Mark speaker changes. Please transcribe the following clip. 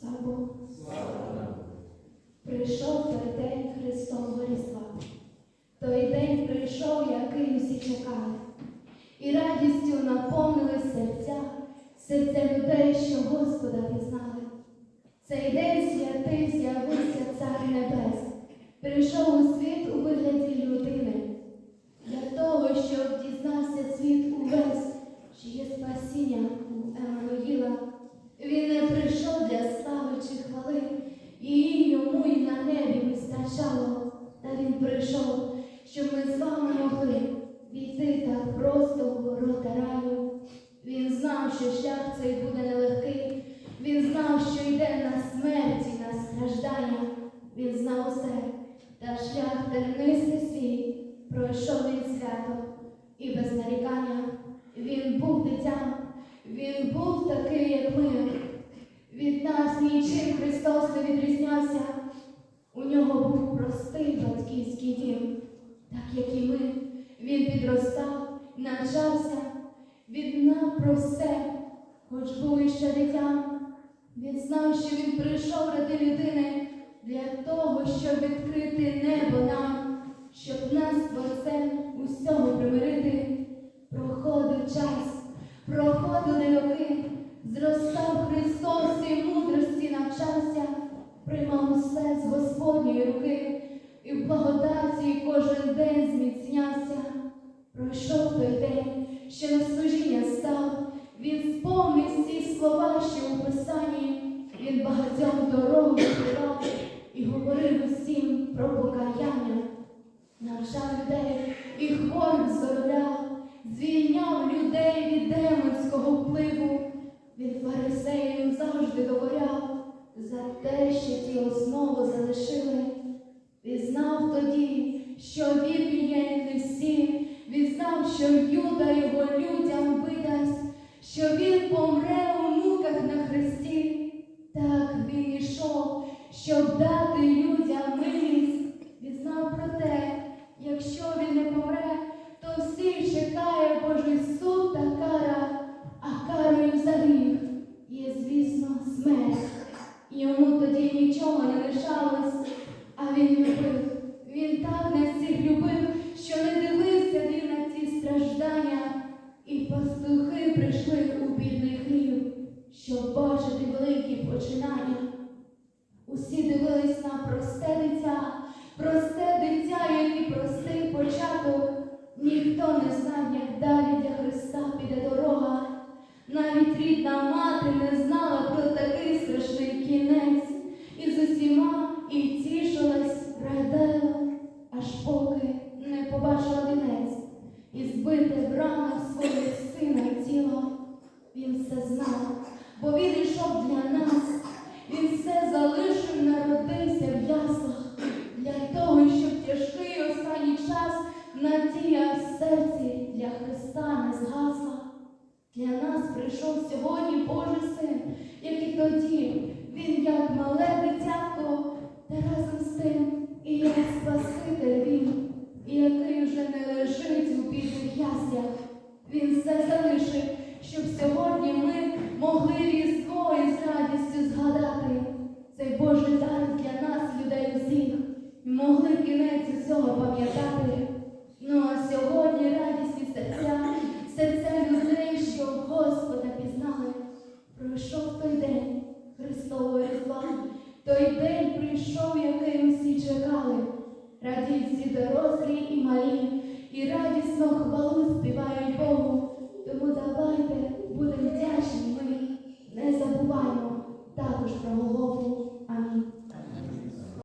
Speaker 1: Слава.
Speaker 2: Слава
Speaker 1: Прийшов той день Христового Різдва. Той день прийшов, який усі чекали. І радістю наповнили серця, серця людей, що Господа пізнали. Цей день святий з'явився Цар Небес, прийшов у світ у вигляді людини, для того, щоб дізнався світ увесь, що є спасіння у Еммануїла. Він не прийшов для слави чи хвали, і йому й на небі вистачало. Та він прийшов, щоб ми з вами могли війти так просто в ворота раю. Він знав, що шлях цей буде нелегкий. Він знав, що йде на смерть і на страждання. Він знав усе, та шлях тернистий свій пройшов він свято і без нарікання. Він був дитям, він був такий, як ми. Від нас нічим Христос не відрізнявся. У нього був простий батьківський дім, так як і ми. Він підростав, навчався, віднав про все, хоч був іще дитям. Він знав, що він прийшов ради людини для того, щоб відкрити небо нам, усе з Господньої руки, і в благодаті кожен день зміцнявся. Пройшов той день, що на служіння став, він сповнив всі слова, що у Писанні, він багатьом дорогу відкривав і говорив усім про покаяння. Навчав людей і хворих здоровляв, звільняв людей від демонського впливу. Він фарисеям завжди говоряв за те, що ті основу залишили. Він знав тоді, що вірні не всі, він знав, що Юда його людям видасть, що він помре у муках на хресті. Так він ішов, щоб дати людям милість. Він про те, якщо він не помре, то всіх чекає Божий суд та кара, а карою за гріх є, звісно, смерть. Йому тоді нічого не лишалось, а. Він щоб бачити великі починання. Усі дивились на просте дитя, просте дитя, як і простий початок. Ніхто не знав, як далі для Христа піде дорога. Навіть рідна мати не знала про такий страшний кінець, і з усіма і тішилась, радела, аж поки не побачила вінець, і збите в ранах своє сина тіло. Він все знав, бо він ішов для нас, він все залишив, народився в яслах, для того, щоб тяжкий останній час надія в серці для Христа не згасла. Для нас прийшов сьогодні Божий син, як і тоді, він як мале дитятко, та разом з тим і як Спаситель могли кінець усього пам'ятати. Ну а сьогодні радісні серця, серця людей, що Господа пізнали. Пройшов той день Христового Різдва, той день прийшов, який усі чекали. Радіють всі дорослі і малі, і радісно хвалу співають Богу.